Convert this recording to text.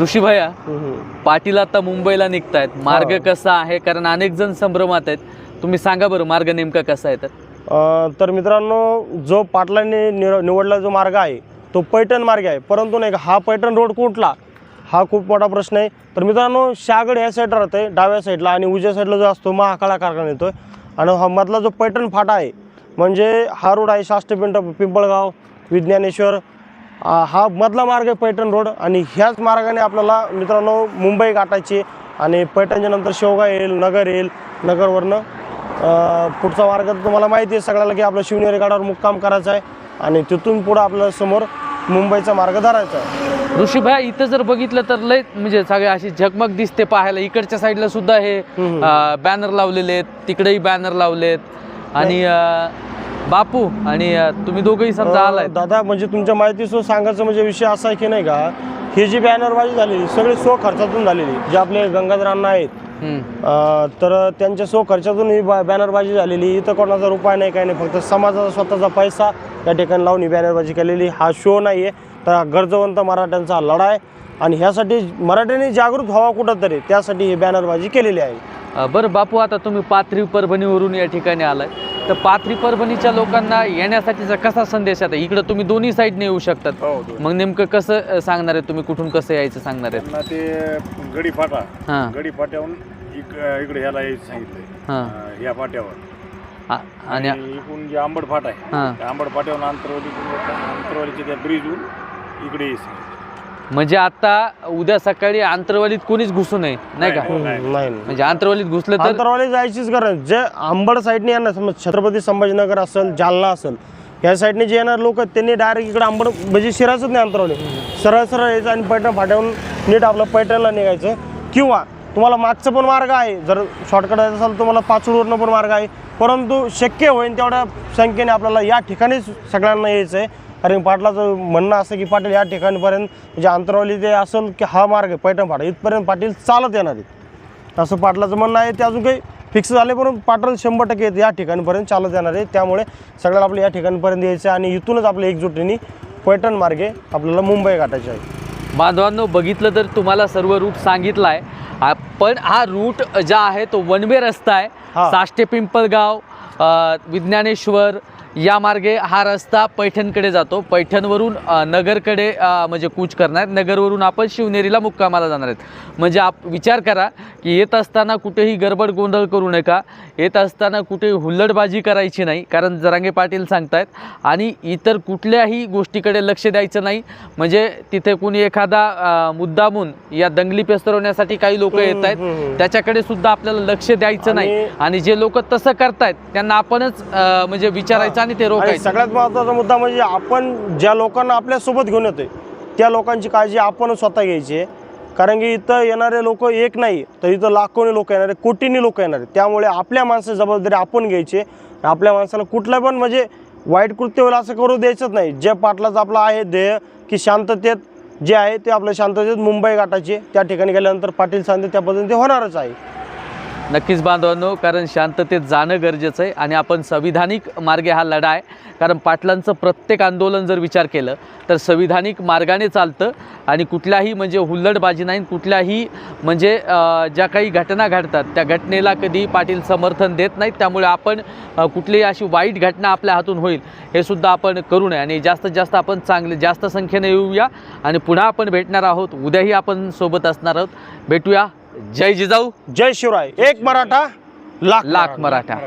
ऋषी भैया. पाटील आता मुंबईला निघतायत. मार्ग. कसा आहे? कारण अनेक जण संभ्रमात आहेत. तुम्ही सांगा बरं मार्ग नेमका कसा आहे तर? तर मित्रांनो जो पाटलांनी निवडला जो मार्ग आहे तो पैठण मार्ग आहे. परंतु नाही का हा पैठण रोड कुठला? हा खूप मोठा प्रश्न आहे. तर मित्रांनो शहागड या साईडला राहते डाव्या साईडला आणि उजव्या साईडला जो असतो महाकाळा कारखाना येतो आणि हा मधला जो पैठण फाटा आहे म्हणजे हा रोड आहे शास्त्रपिंड पिंपळगाव विज्ञानेश्वर हा मधला मार्ग आहे पैठण रोड आणि ह्याच मार्गाने आपल्याला मित्रांनो मुंबई गाठायची आणि पैठणच्या नंतर शेवगा येईल नगर येईल. नगरवरनं पुढचा मार्ग तर तुम्हाला माहिती आहे सगळ्याला की आपलं शिवनेरी गडावर मुक्काम करायचा आहे. आणि तिथून पुढं आपल्याला समोर मुंबईचा मार्ग धरायचा आहे. ऋषी भैया इथं जर बघितलं तर लय म्हणजे सगळे अशी झगमग दिसते पाहायला. इकडच्या साईडला सुद्धा हे. बॅनर लावलेले आहेत. तिकडेही बॅनर लावलेत. आणि बापू आणि अं, तुम्ही दोघंही समजा अ, आलाय. दादा म्हणजे तुमच्या माहितीसह सांगायचं म्हणजे विषय असा आहे की नाही का ही जी बॅनरबाजी झालेली सगळी स्व खर्चातून झालेली जे आपले गंगाधर अण्णा आहेत अ, तर त्यांच्या स्व खर्चातून ही बॅ- बॅनरबाजी झालेली इथं कोणाचा रुपये नाही काही नाही फक्त समाजाचा स्वतःचा पैसा या ठिकाणी लावून ही बॅनरबाजी केलेली हा शो नाही आहे तर हा गरजवंत मराठ्यांचा हा लढा आहे आणि ह्यासाठी मराठ्यांनी जागृत व्हावा कुठंतरी त्यासाठी ही बॅनरबाजी केलेली आहे. अ, बरं बापू आता तुम्ही पाथरी परभणीवरून या ठिकाणी आलाय. तर पाथरी परभणीच्या लोकांना येण्यासाठीचा कसा संदेश आता इकडं तुम्ही दोन्ही साईडने येऊ शकतात. हो मग नेमकं कसं सांगणार आहे तुम्ही? कुठून कसं यायचं सांगणार आहेत? त्यांना ते गडी फाटा. हां. गडी फाट्याहून इक इकडे ह्याला यायचं सांगितलंय. हां. अं, ह्या फाट्यावर. आ- आणि आणि इकडून जे आंबड फाटा आहे हां. त्या आंबड फाट्यावरून अंतरवाली अंतरवालीच्या त्या ब्रिजवरून इकडे यायचं म्हणजे आता उद्या सकाळी आंतरवालीत कोणीच घुसू नये नाही का? नाही, म्हणजे आंतरवालीत घुसलं तर अंतरवाली जायचीच गरज. जे आंबड साईडने येणार समज छत्रपती संभाजीनगर असेल जालना असेल या साईडने जे येणार लोक त्यांनी डायरेक्ट इकडे आंबड म्हणजे शिरायचंच नाही अंतरवली सरळ सरळ यायचं आणि पैठण फाट्याहून नीट आपलं पैठणला निघायचं. किंवा तुम्हाला मागचं पण मार्ग आहे. जर शॉर्टकट जायचं असेल तर तुम्हाला पाचूडवरनं पण मार्ग आहे. परंतु शक्य होईल तेवढ्या संख्येने आपल्याला या ठिकाणीच सगळ्यांना यायचं आहे. कारण पाटलाचं म्हणणं असं की पाटील या ठिकाणपर्यंत म्हणजे अंतरवली ते असेल की हा मार्ग आहे पैठण फाटा इथपर्यंत पाटील चालत येणार आहेत. असं पाटलाचं म्हणणं आहे ते अजून काही फिक्स झाले परंतु पाटल शंभर टक्के येत या ठिकाणपर्यंत चालत येणार आहे. त्यामुळे सगळ्याला आपलं या ठिकाणपर्यंत यायचं आहे आणि इथूनच आपल्या एकजुटीने पैठण मार्गे आपल्याला मुंबई गाठायचे आहे. बांधवांनो बघितलं तर तुम्हाला सर्व रूट सांगितला आहे. पण हा रूट जो आहे तो वन वे रस्ता आहे. साष्टे पिंपळगाव विज्ञानेश्वर या मार्गे हा रस्ता पैठणकडे जातो. पैठणवरून नगरकडे म्हणजे कूच करणार. आहेत नगरवरून आपण शिवनेरीला मुक्कामाला जाणार आहेत. म्हणजे आप विचार करा की येत असताना कुठेही गडबड गोंधळ करू नका. येत असताना कुठेही हुल्लडबाजी करायची नाही कारण जरांगे पाटील सांगतायत. आणि इतर कुठल्याही गोष्टीकडे लक्ष द्यायचं नाही. म्हणजे तिथे कुणी एखादा मुद्दामून या दंगली पेस्तरवण्यासाठी काही लोक येत. आहेत त्याच्याकडे सुद्धा आपल्याला लक्ष द्यायचं नाही. आणि- जे लोक तसं करतायत त्यांना आपणच म्हणजे विचारायचं आणि ते आणि रोखायचं सगळ्यात महत्त्वाचा मुद्दा म्हणजे आपण ज्या लोकांना आपल्यासोबत घेऊन येतोय त्या लोकांची काळजी आपणच स्वतः घ्यायची आहे. कारण की इथं येणारे लोक एक नाही तर इथं लाखोनी लोक येणार आहे कोटींनी लोक येणार त्यामुळे आपल्या माणसाची जबाबदारी आपण घ्यायची आपल्या माणसाला कुठलं पण म्हणजे वाईट कृत्य होईल असं करू द्यायचंच नाही. जे पाटलाचं आपलं आहे ध्येय की शांततेत जे आहे ते आपल्या शांततेत मुंबई गाठायचे त्या ठिकाणी गेल्यानंतर पाटील सांगते त्या पद्धतीने ते होणारच आहे. नक्कीच बांधवांनो कारण शांततेत जाणं गरजेचं आहे आणि आपण संविधानिक मार्गे हा लढा आहे. कारण पाटलांचं प्रत्येक आंदोलन जर विचार केलं तर संविधानिक मार्गाने चालतं आणि कुठल्याही म्हणजे हुल्लडबाजी नाही कुठल्याही म्हणजे ज्या काही घटना घडतात त्या घटनेला कधी पाटील समर्थन देत नाहीत. त्यामुळे आपण कुठलीही अशी वाईट घटना आपल्या हातून होईल हे सुद्धा आपण करू नये. आणि जास्तीत जास्त आपण चांगले जास्त संख्येने येऊया आणि पुन्हा आपण भेटणार आहोत. उद्याही आपण सोबत असणार आहोत. भेटूया. जय जिजाऊ. जय शिवराय. एक मराठा लाख लाख मराठा.